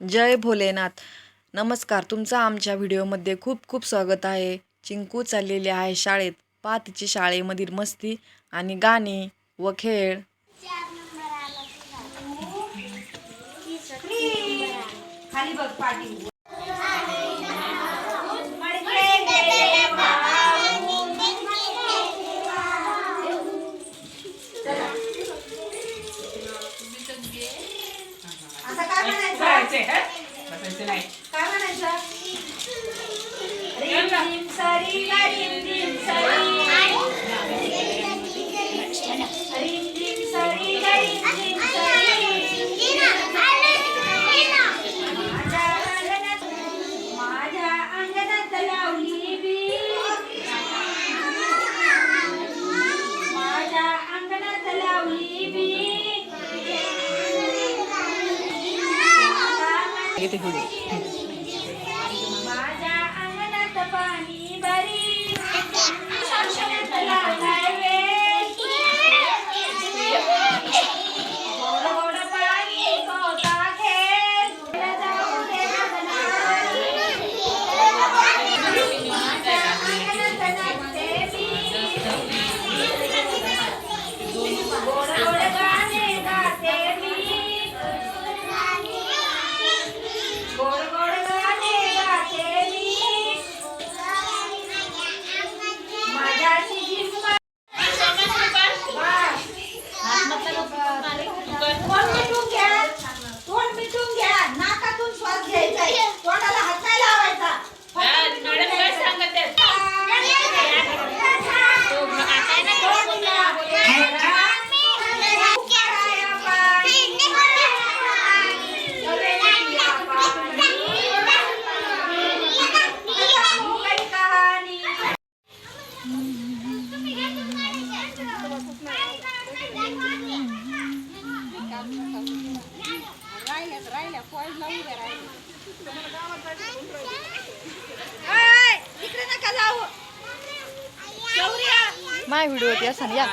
जय भोलेनाथ. नमस्कार तुमचं आमच्या व्हिडिओमध्ये खूप खूप स्वागत आहे. चिंकू चाललेली आहे शाळेत. पहा तिची शाळेमधील मस्ती आणि गाणी व खेळ. खाली बघ बसायचं नाही काय কেটে ঘুরি माय व्हिडिओ होती असं या.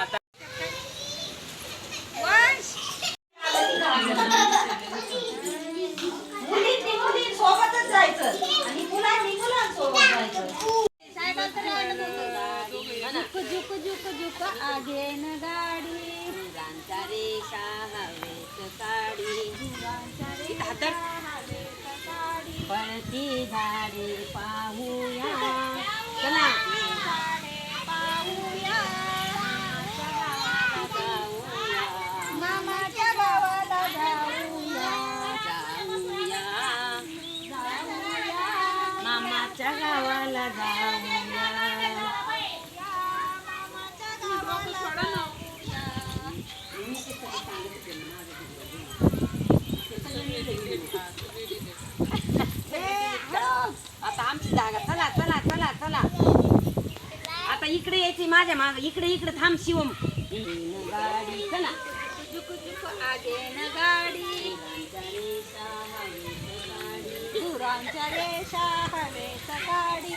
आगे न गाडी फुलांचा रेषा हवेत काढी फुलांचा हवेत काढी पळती झाडे पाहूया. मामाच्या गावाला जाऊया आता आमची जागा चला चला चला चला आता इकडे यायची माझ्या माग इकडे इकडे थांब शिवम येईन गाडी चला झुक झुक आगे न गाडी आमच्या देशा हवे सकाळी